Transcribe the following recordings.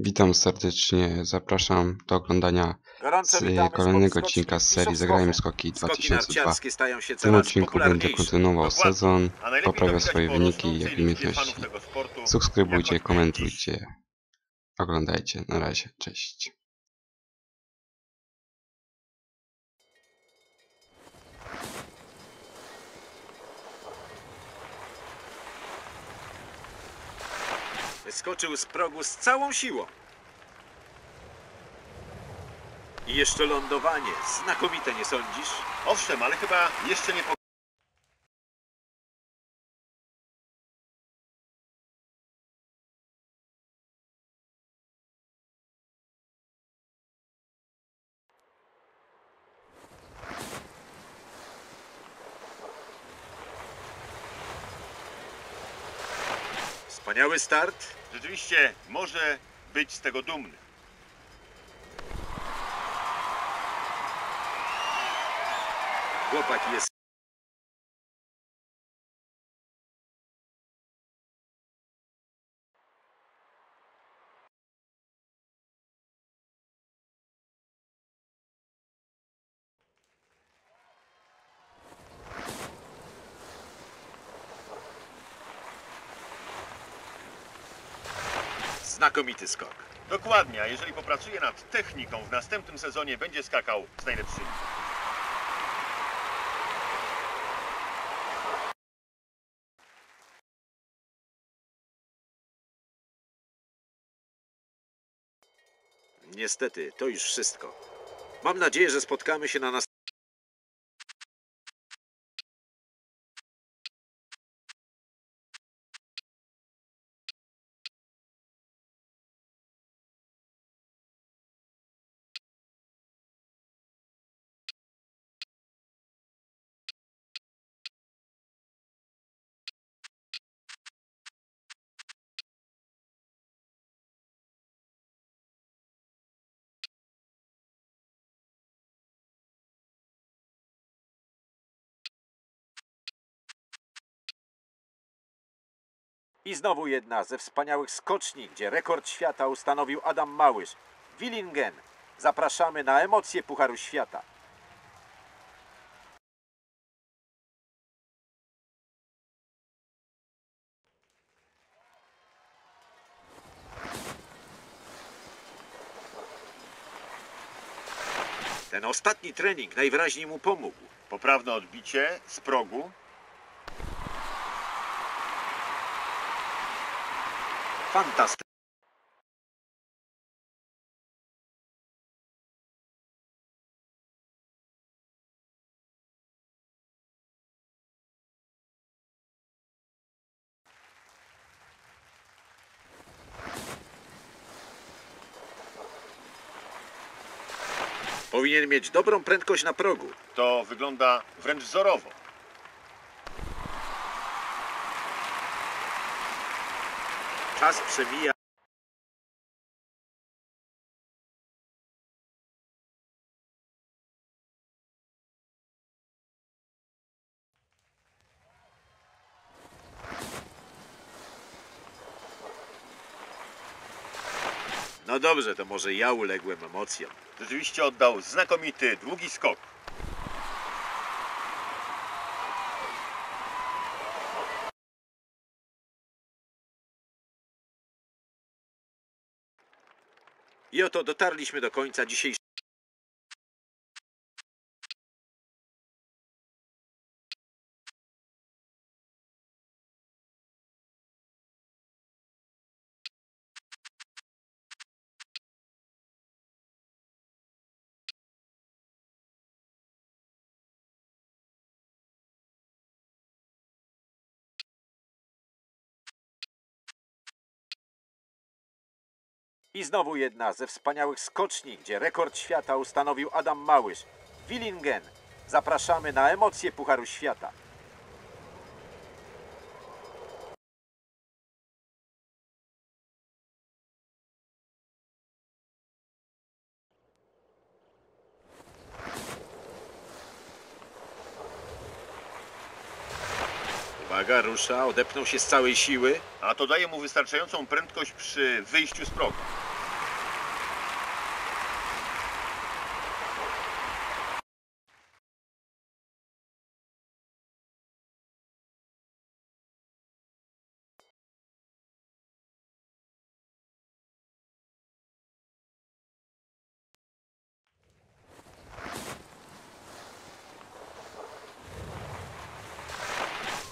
Witam serdecznie, zapraszam do oglądania z kolejnego odcinka z serii Zagrajmy Skoki. Skoki Skoki 2002. narciarskie stają się W tym odcinku będę kontynuował sezon, A najlepiej poprawia to widać swoje wyniki i umiejętności. Subskrybujcie, komentujcie, oglądajcie, na razie, cześć. Wyskoczył z progu z całą siłą. I jeszcze lądowanie. Znakomite, nie sądzisz? Owszem, ale chyba jeszcze nie Wspaniały start. Rzeczywiście może być z tego dumny. Chłopak jest znakomity skok. Dokładnie, a jeżeli popracuje nad techniką, w następnym sezonie będzie skakał z najlepszymi. Niestety, to już wszystko. Mam nadzieję, że spotkamy się na nas. I znowu jedna ze wspaniałych skoczni, gdzie rekord świata ustanowił Adam Małysz. Willingen. Zapraszamy na emocje Pucharu Świata. Ten ostatni trening najwyraźniej mu pomógł. Poprawne odbicie z progu. Fantastycznie. Powinien mieć dobrą prędkość na progu. To wygląda wręcz wzorowo. Czas przemija. No dobrze, to może ja uległem emocjom. Rzeczywiście oddał znakomity, długi skok. I oto dotarliśmy do końca dzisiejszego. I znowu jedna ze wspaniałych skoczni, gdzie rekord świata ustanowił Adam Małysz. Willingen. Zapraszamy na emocje Pucharu Świata. Uwaga, rusza, odepnął się z całej siły. A to daje mu wystarczającą prędkość przy wyjściu z progu.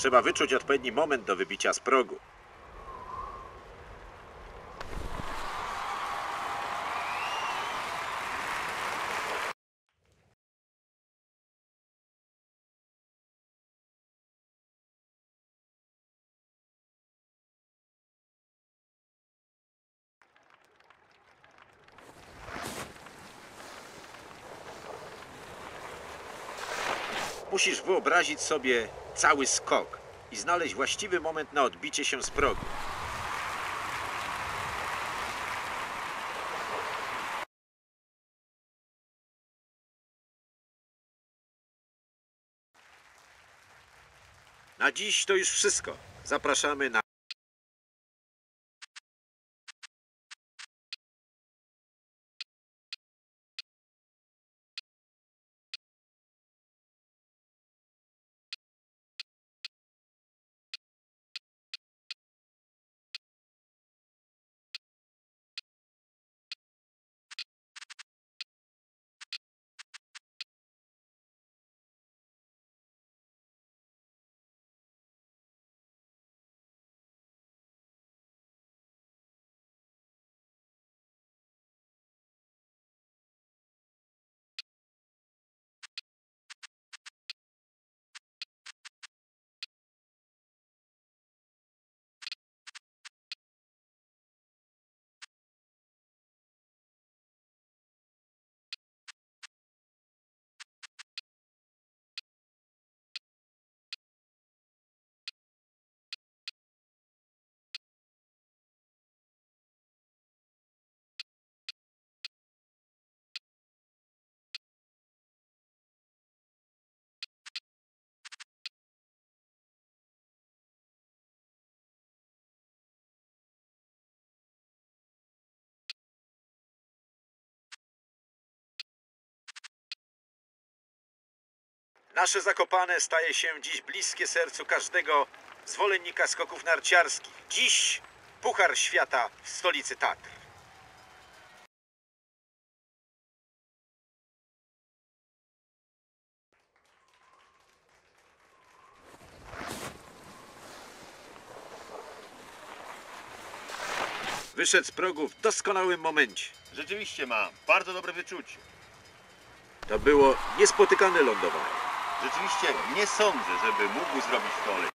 Trzeba wyczuć odpowiedni moment do wybicia z progu. Musisz wyobrazić sobie cały skok i znaleźć właściwy moment na odbicie się z progu. Na dziś to już wszystko. Zapraszamy na Nasze Zakopane staje się dziś bliskie sercu każdego zwolennika skoków narciarskich. Dziś Puchar Świata w stolicy Tatr. Wyszedł z progu w doskonałym momencie. Rzeczywiście ma bardzo dobre wyczucie. To było niespotykane lądowanie. Rzeczywiście nie sądzę, żeby mógł zrobić to.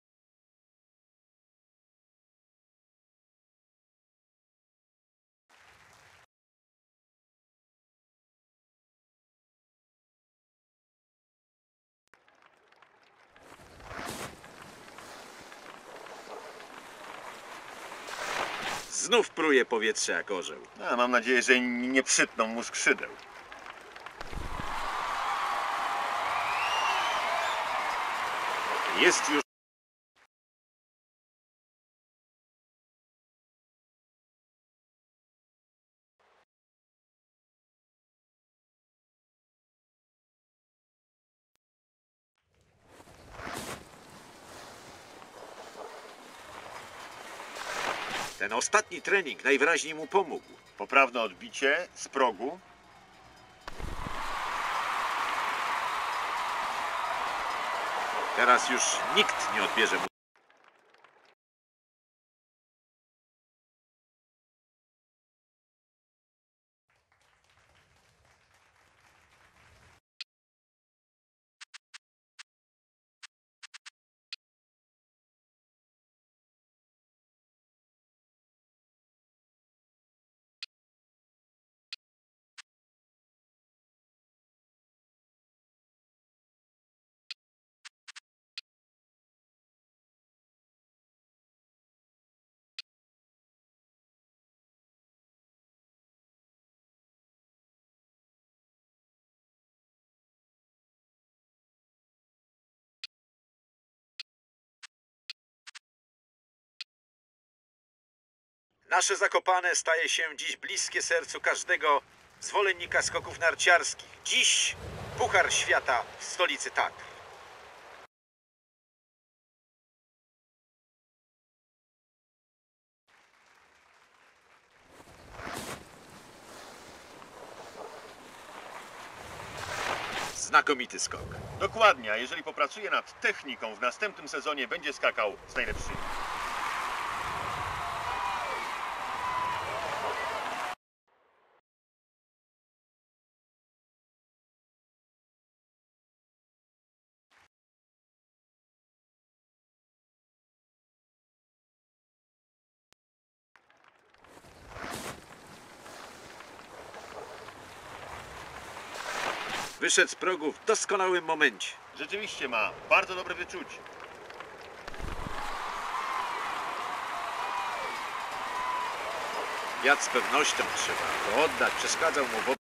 Znów pruje powietrze jak orzeł. A, mam nadzieję, że nie przytną mu skrzydeł. Jest już Ten ostatni trening najwyraźniej mu pomógł. Poprawne odbicie z progu. Teraz już nikt nie odbierze mu. Nasze Zakopane staje się dziś bliskie sercu każdego zwolennika skoków narciarskich. Dziś Puchar Świata w stolicy Tatr. Znakomity skok. Dokładnie, a jeżeli popracuje nad techniką, w następnym sezonie będzie skakał z najlepszymi. Wyszedł z progu w doskonałym momencie. Rzeczywiście ma bardzo dobre wyczucie. Wiatr z pewnością trzeba go oddać. Przeszkadzał mu w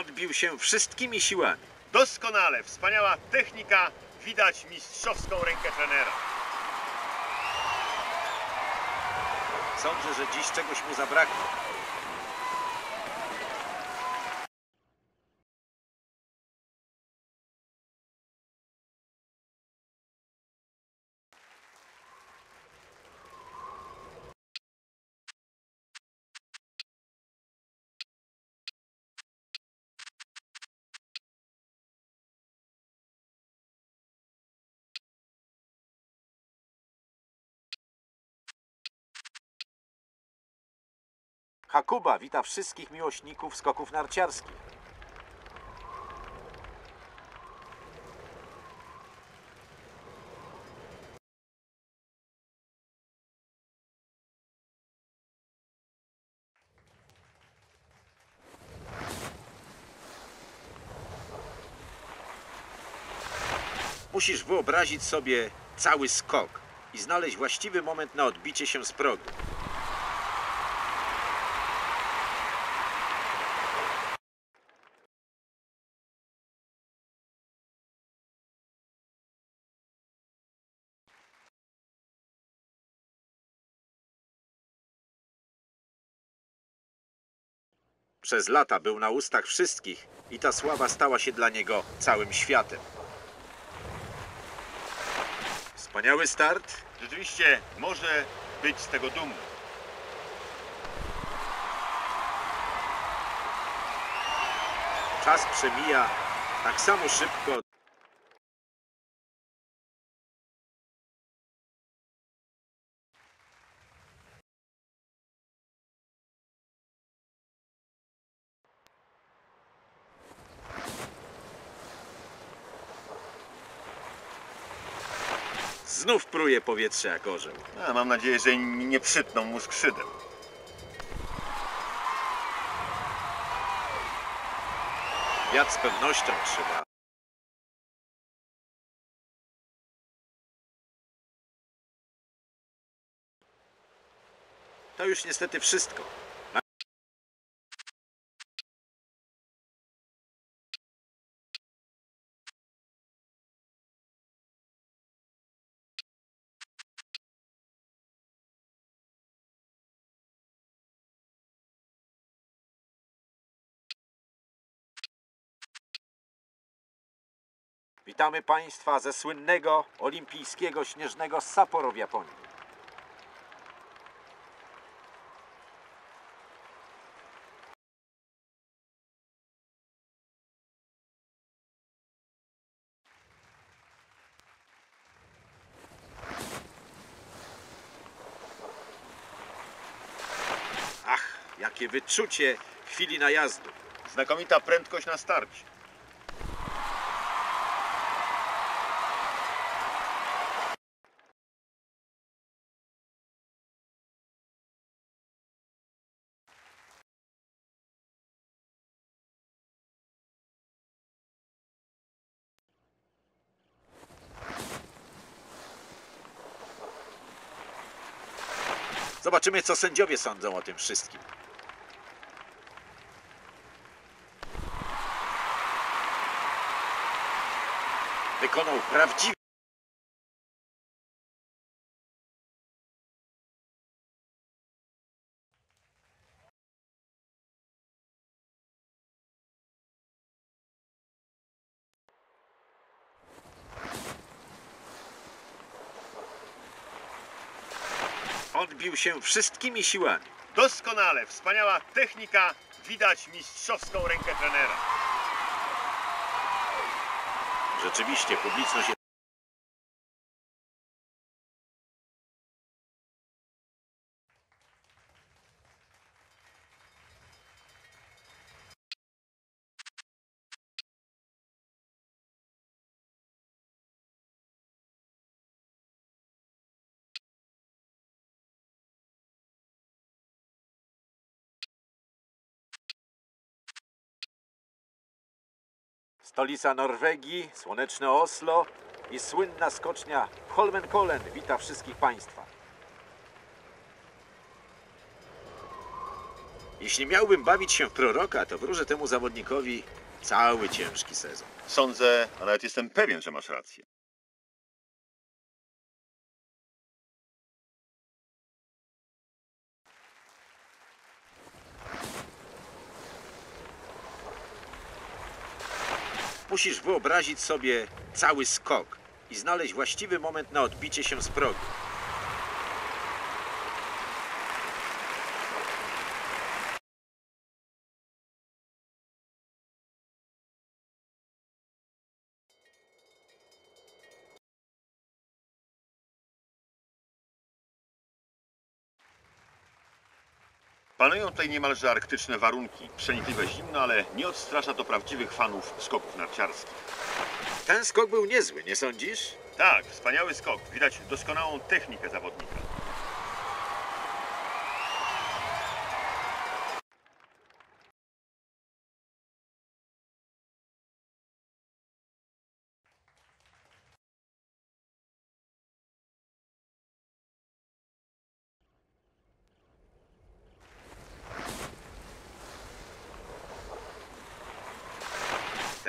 Odbił się wszystkimi siłami. Doskonale, wspaniała technika, widać mistrzowską rękę trenera. Sądzę, że dziś czegoś mu zabrakło. Hakuba wita wszystkich miłośników skoków narciarskich. Musisz wyobrazić sobie cały skok i znaleźć właściwy moment na odbicie się z progu. Przez lata był na ustach wszystkich i ta sława stała się dla niego całym światem. Wspaniały start. Rzeczywiście może być z tego dumny. Czas przemija tak samo szybko. Powietrze jak orzeł. A, mam nadzieję, że nie przytną mu skrzydeł. Wiatr z pewnością trzeba. To już niestety wszystko. Witamy Państwa ze słynnego olimpijskiego śnieżnego Sapporo w Japonii. Ach, jakie wyczucie chwili najazdu. Znakomita prędkość na starcie. Zobaczymy, co sędziowie sądzą o tym wszystkim. Wykonał prawdziwy. Się wszystkimi siłami. Doskonale, wspaniała technika, widać mistrzowską rękę trenera. Rzeczywiście, publiczność Stolica Norwegii, słoneczne Oslo i słynna skocznia Holmenkollen wita wszystkich Państwa. Jeśli miałbym bawić się w proroka, to wróżę temu zawodnikowi cały ciężki sezon. Sądzę, a nawet jestem pewien, że masz rację. Musisz wyobrazić sobie cały skok i znaleźć właściwy moment na odbicie się z progu. Panują tutaj niemalże arktyczne warunki. Przenikliwe zimno, ale nie odstrasza to prawdziwych fanów skoków narciarskich. Ten skok był niezły, nie sądzisz? Tak, wspaniały skok. Widać doskonałą technikę zawodnika.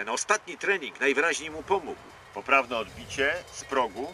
Ten ostatni trening najwyraźniej mu pomógł. Poprawne odbicie z progu